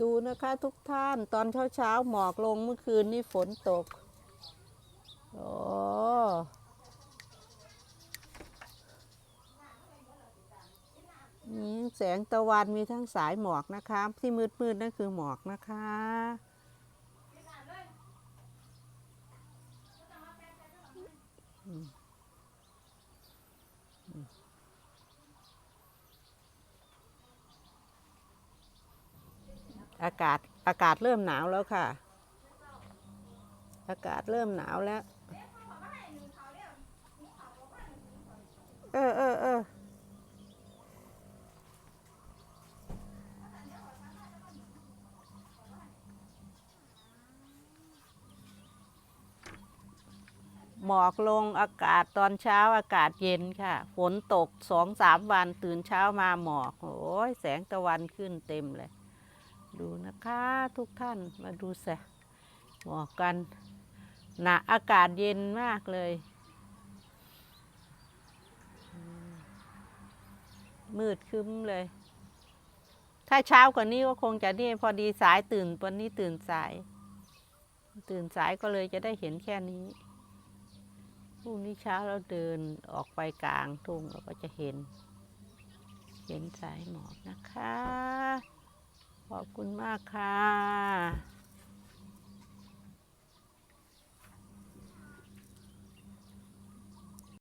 ดูนะคะทุกท่านตอนเช้าเช้าๆหมอกลงเมื่อคืนนี่ฝนตกโอ้มีแสงตะวันมีทั้งสายหมอกนะคะ ที่มืดมืดๆนั่นคือหมอกนะคะ อากาศอากาศเริ่มหนาวแล้วค่ะ อากาศเริ่มหนาวแล้ว เออเออเออหมอกลงอากาศตอนเช้าอากาศเย็นค่ะ ฝนตกสองสามวันตื่นเช้ามาหมอก โอ้ยแสงตะวันขึ้นเต็มเลย ดูนะคะทุกท่านมาดูแสงหมอกกันหนะอากาศเย็นมากเลย มืดคึ้มเลย ถ้าเช้ากว่านี้ก็คงจะนี่พอดีสายตื่นวันนี้ตื่นสาย ตื่นสายก็เลยจะได้เห็นแค่นี้พรุ่งนี้เช้าเราเดินออกไปกลางทุ่งเราก็จะเห็น เห็นสายหมอกนะคะ อบคุณมากค่ะ